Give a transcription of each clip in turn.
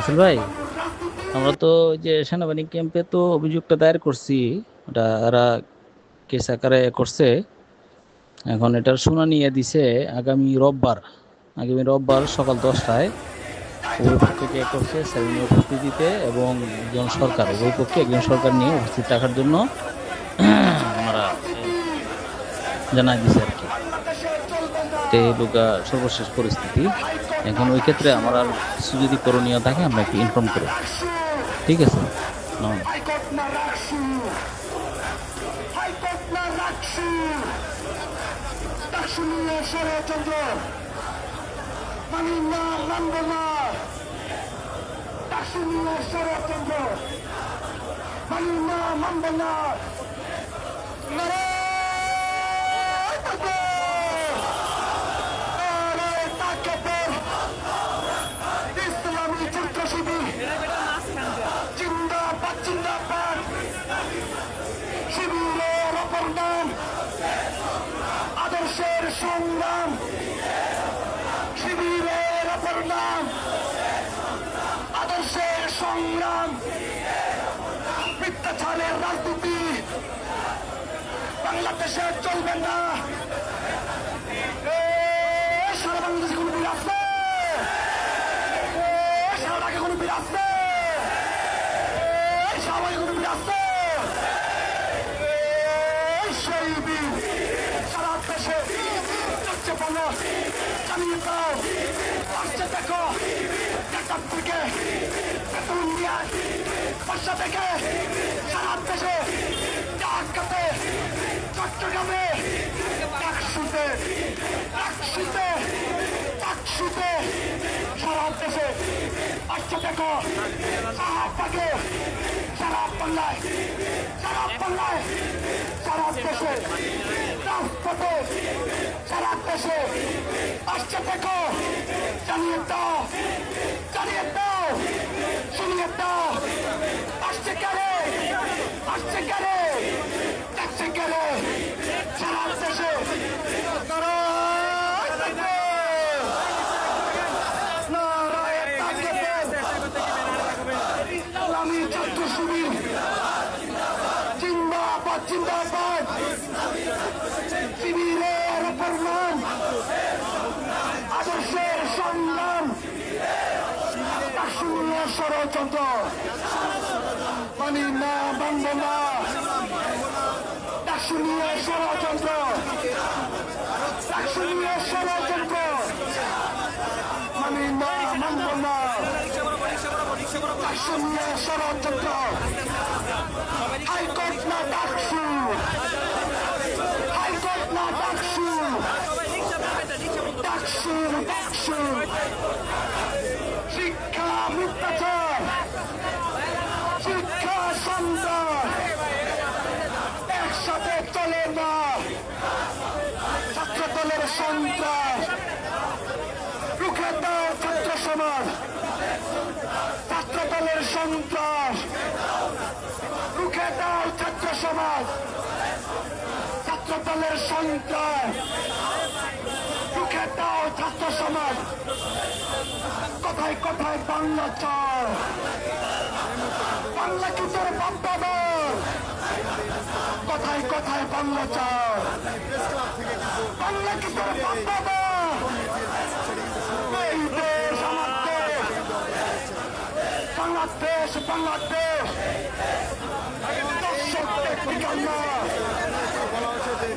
আসল ভাই, আমরা তো যে সেনাবাহিনী ক্যাম্পে তো অভিযোগটা দায়ের করছি, ওটা এরা কেস আকারে করছে। এখন এটার শুনানি দিছে আগামী রোববার আগামী রোববার সকাল দশটায় উভয় পক্ষকে করছে সেমিনার উপস্থিতিতে এবং একজন সরকার, উভয় পক্ষে একজন সরকার নিয়ে উপস্থিত রাখার জন্য আমরা জানাই দিছে আর কি। তো সর্বশেষ পরিস্থিতি। এখন ওই ক্ষেত্রে আমার আর কিছু যদি করণীয় থাকে, আমরা একটু ইনফর্ম করব ঠিক আছে? ষড়যন্ত্র মানি না মানব না বাংলাদেশে চলবে না। সারা বাংলাদেশে কোনো বীর এ, সারা ঢাকা কোনো বীর এই সবাই কোনো বীর এই সেই বীর সারা দেশে চলছে বলো। চালিয়ে দাও। আসছে দেখো। একার থেকে পাশা থেকে সারা দেশে চট্টগ্রামে টাকসুতে টাকসুতে টাকসুতে সারা দেশে আসছে দেখো সাহাবাকে সারা বাংলায় সারা বাংলায়, সারা দেশে রাজপথে, সারা দেশে আসছে দেখো জানিয়ে দাও জানিয়ে দাও জিন্দাবাদ শিবিরের অপর নাম আদর্শের সংগ্রাম কাশ্মীর ষড়যন্ত্র মানি না বান্ধ না কাশ্মীর ষড়যন্ত্র কাশ্মীর ষড়যন্ত্র মানি না মানব না ষড়যন্ত্র হাইকোর্ট না ডাকসু সন্ত্রাস। রুখে দাও ছাত্র সমাজ। ছাত্র দলের সন্ত্রাস। রুখে দাও ছাত্র সমাজ। ছাত্র দলের সন্ত্রাস। রুখে দাও ছাত্র সমাজ। কথায় কথায় বাংলা চার বাংলা কি তোর বাপ্পাদর কথায় কথায় বাংলা চাও? বাংলা বাংলাদেশ বাংলাদেশ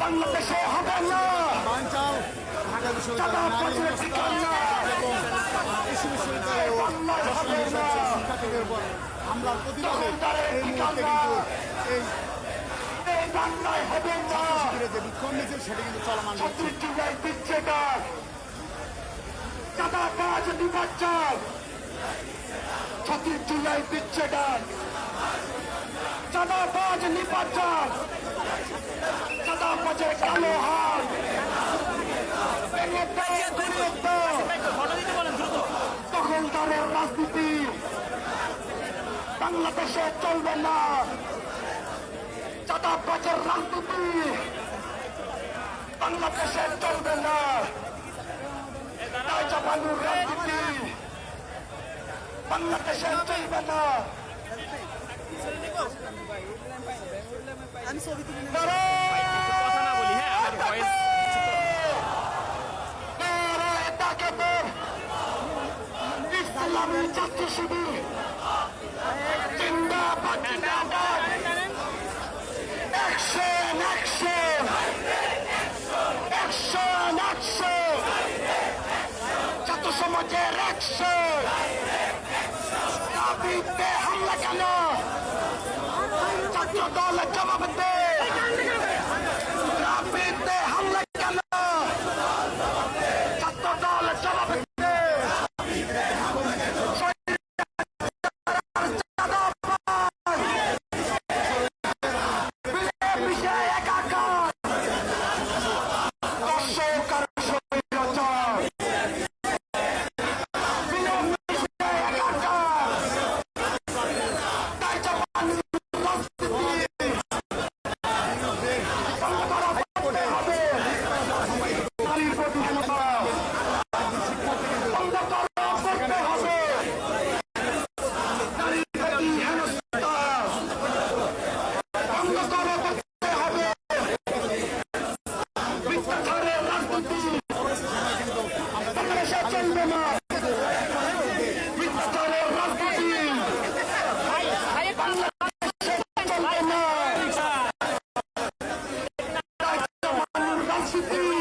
বাংলাদেশে হবে না। এই মুহূর্তে ঠিকানা। কিন্তু এই এই বাংলায় হবে না যে বিক্ষোভ মিছিল সেটি কিন্তু চলমান ছত্রিশ জুলাই দিচ্ছে কাজ ছত্রিশ জুলাই কাজ কালো হাত ভেঙে দেয় গুরুত্ব রাজনীতি। বাংলাদেশে চলবে না। চাঁদা বাজের রাজনীতি বাংলাদেশে চলবে না তাই জাপানুর রাজনীতি বাংলাদেশে চলবে না কথা না বলি হ্যাঁ আমাদের ভয়েস। ইসলামী ছাত্র শিবির দাবিতে হামলা কেন ছাত্র দল জবাব দে রাজনীতি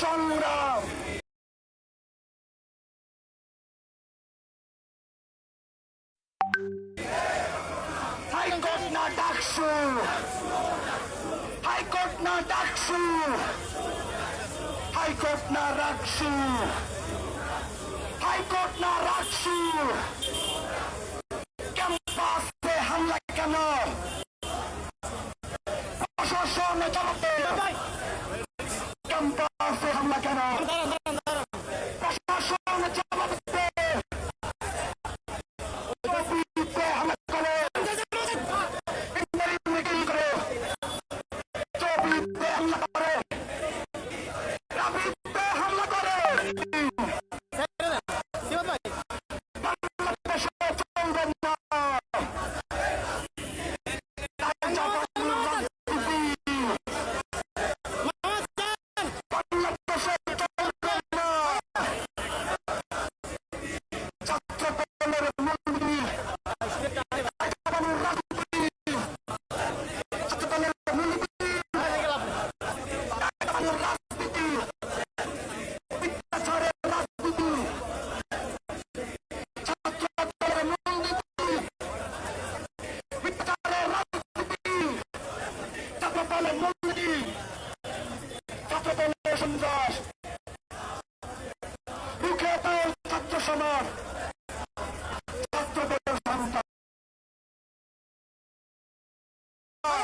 সংগ্রাম। না ডাকসু। হাইকোর্ট না ডাকসু। হাইকোর্ট না রাখসু। হাইকোর্ট না রাখসু। ক্যাম্পাসে হামলা কেন? প্রশাসন জবাব してはんなけの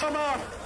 সমাজ।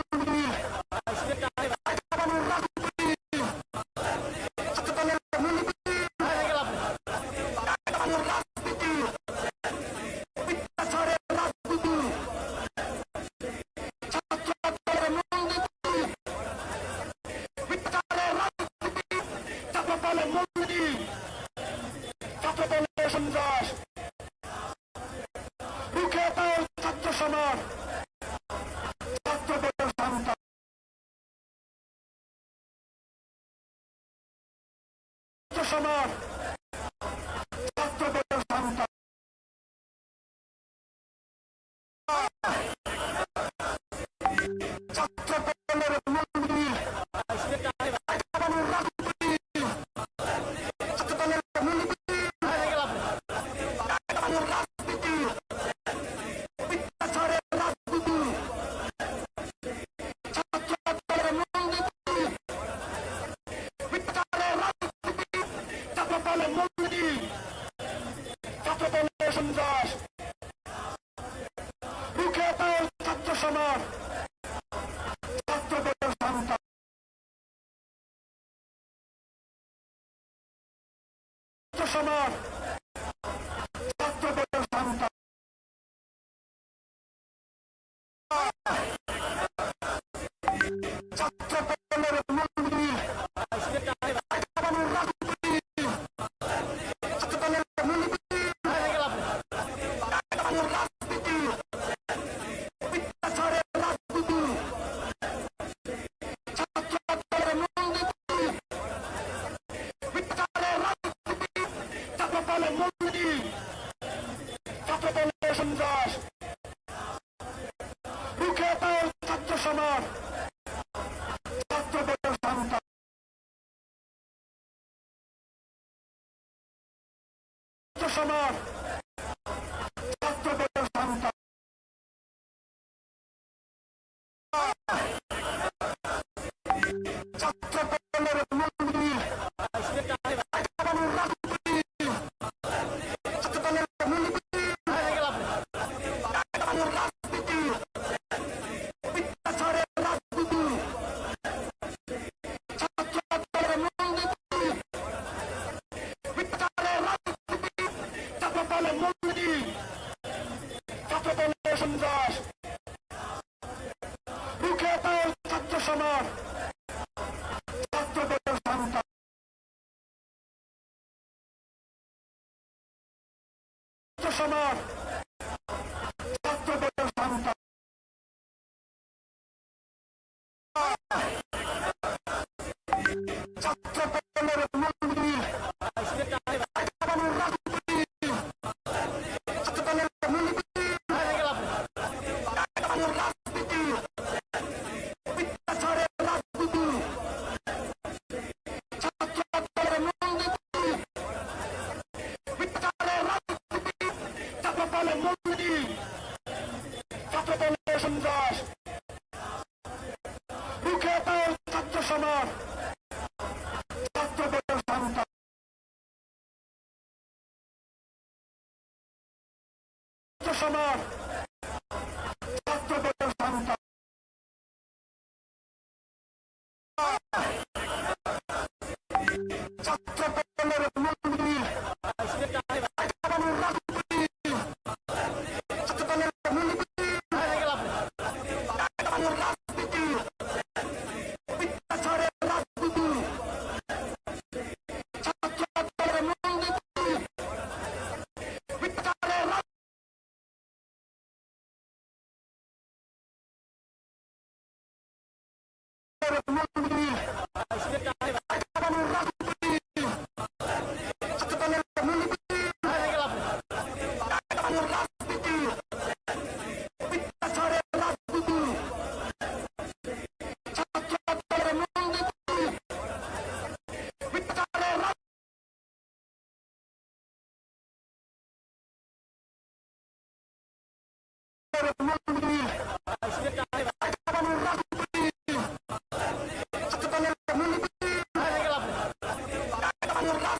妈妈。সমান ছাত্র সন্ত্রাস বুকে তার ছাত্র সমাজ। ছাত্র স্বাধীনতা সমাজ। చట్టపరంగా Come. Lord